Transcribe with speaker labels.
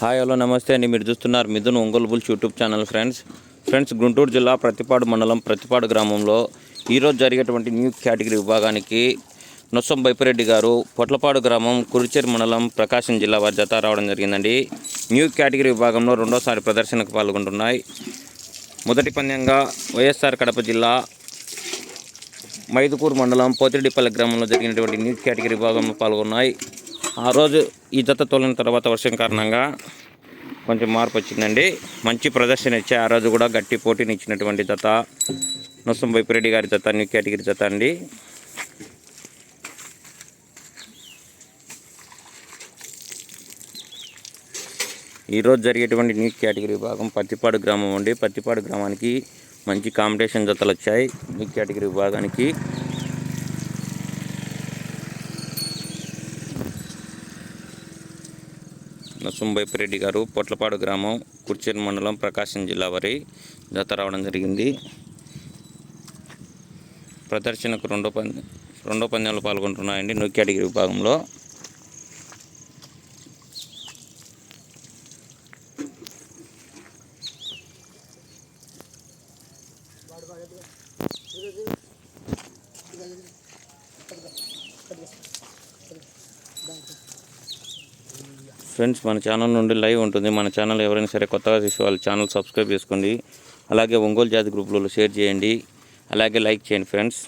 Speaker 1: Hi hello నమస్తే అండి. మీరు చూస్తున్నారు Mithun Ongole bulls YouTube channel friends. Friends Guntur జిల్లా ప్రతిపాడు మండలం ప్రతిపాడు గ్రామంలో ఈరోజు జరిగేటువంటి న్యూ కేటగిరీ విభాగానికి నొస్సం బైపిరెడ్డి గారు పొట్లపాడు గ్రామం కురిచేరు మండలం ప్రకాశం జిల్లా వారి జత రావడం జరిగిందండి. న్యూ కేటగిరీ విభాగంలో రెండోసారి ప్రదర్శనకు పాల్గొంటున్నాయి. మొదటి పంద్యంగా వైఎస్ఆర్ కడప జిల్లా మైదుకూరు మండలం పోతిరెడ్డిపల్లి గ్రామంలో జరిగినటువంటి న్యూ కేటగిరీ విభాగంలో పాల్గొన్నాయి. ఆ రోజు ఈ జత తోలిన తర్వాత వర్షం కారణంగా కొంచెం మార్పు వచ్చిందండి. మంచి ప్రదర్శన ఇచ్చాయి ఆ రోజు కూడా గట్టి పోటీని ఇచ్చినటువంటి జత నొసం వైపురెడ్డి గారి జత న్యూ కేటగిరీ జత అండి. ఈరోజు జరిగేటువంటి న్యూ కేటగిరీ విభాగం పత్తిపాడు గ్రామం అండి. పత్తిపాడు గ్రామానికి మంచి కాంపిటీషన్ జతలు వచ్చాయి. న్యూ కేటగిరీ విభాగానికి నసుంబైపిరెడ్డి గారు పొట్లపాడు గ్రామం కుర్చేరు మండలం ప్రకాశం జిల్లా వారి జత రావడం జరిగింది. ప్రదర్శనకు రెండో పందెం రెండో పందెంలో పాల్గొంటున్నాయండి న్యూ కేటగిరీ విభాగంలో. ఫ్రెండ్స్ మన ఛానల్ నుండి లైవ్ ఉంటుంది. మన ఛానల్ ఎవరైనా సరే కొత్తగా చూసే వాళ్ళు ఛానల్ సబ్స్క్రైబ్ చేసుకోండి. అలాగే ఒంగోలు జాతి గ్రూపులలో షేర్ చేయండి. అలాగే లైక్ చేయండి ఫ్రెండ్స్.